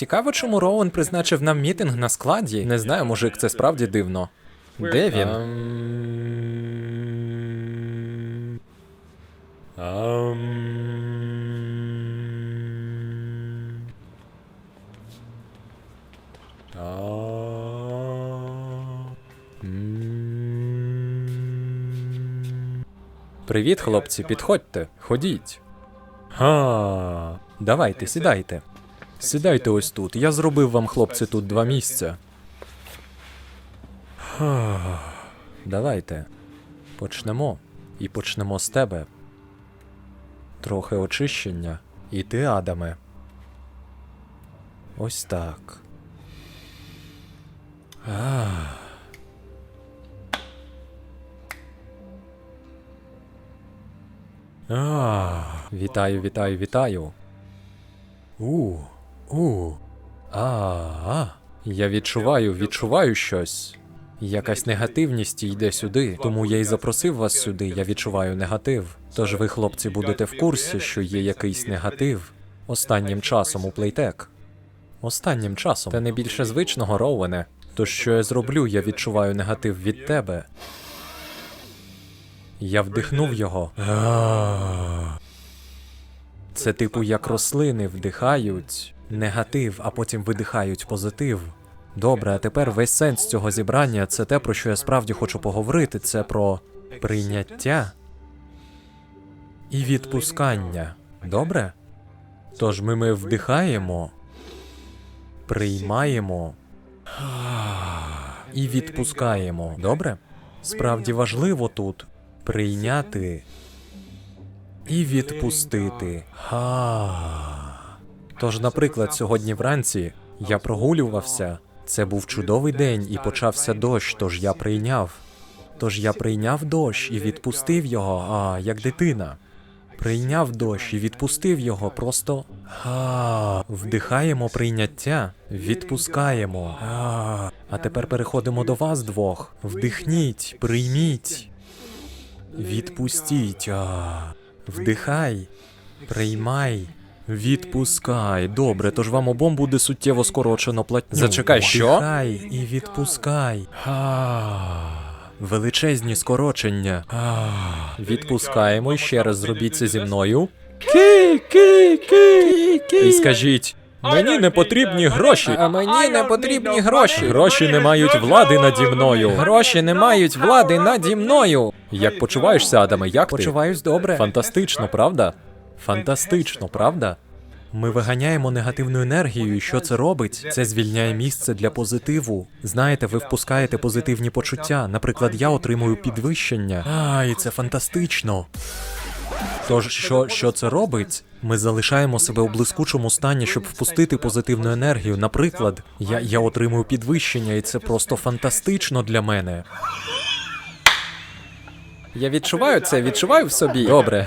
Цікаво, чому Роуен призначив нам мітинг на складі. Не знаю, мужик, це справді дивно. Де він? Привіт, хлопці, підходьте, ходіть. Га, давайте, сідайте. Сідайте ось тут. Я зробив вам, хлопці, тут два місця. Давайте. Почнемо. І почнемо з тебе. Трохи очищення. І ти, Адаме. Ось так. Ах. А, вітаю, вітаю, вітаю. У, у. А. Я відчуваю, відчуваю щось. Якась негативність йде сюди, тому я й запросив вас сюди. Я відчуваю негатив. Тож ви, хлопці, будете в курсі, що є якийсь негатив останнім часом у плейтек. Останнім часом. Та не більше звичного, Роуене. То що я зроблю, я відчуваю негатив від тебе. Я вдихнув його. Це типу як рослини вдихають негатив, а потім видихають позитив. Добре, а тепер весь сенс цього зібрання це те, про що я справді хочу поговорити. Це про прийняття і відпускання. Добре? Тож ми, ми вдихаємо, приймаємо і відпускаємо. Добре? Справді важливо тут прийняти і відпустити. Ха. Тож, наприклад, сьогодні вранці я прогулювався. Це був чудовий день і почався дощ, тож я прийняв. Тож я прийняв дощ і відпустив його, а як дитина. Прийняв дощ і відпустив його просто. А, вдихаємо прийняття, відпускаємо. А, а тепер переходимо до вас двох. Вдихніть, прийміть. Відпустіть. А, вдихай, приймай. Відпускай. Добре, тож вам обом буде суттєво скорочено платню. Зачекай, що? Вдихай і відпускай. А, величезні скорочення. А, відпускаємо і ще раз зробіть це зі мною. Ки, ки, ки, ки. І скажіть. Мені не потрібні гроші. А мені не потрібні гроші. Гроші не мають влади наді мною. Гроші не мають влади наді мною. Як почуваєшся, Адаме? Як ти? Почуваюсь добре. Фантастично, правда? Фантастично, правда? Ми виганяємо негативну енергію, і що це робить? Це звільняє місце для позитиву. Знаєте, ви впускаєте позитивні почуття. Наприклад, я отримую підвищення. А, і це фантастично. Тож, що, що це робить? Ми залишаємо себе у блискучому стані, щоб впустити позитивну енергію. Наприклад, я, я отримую підвищення, і це просто фантастично для мене. Я відчуваю це, відчуваю в собі. Добре,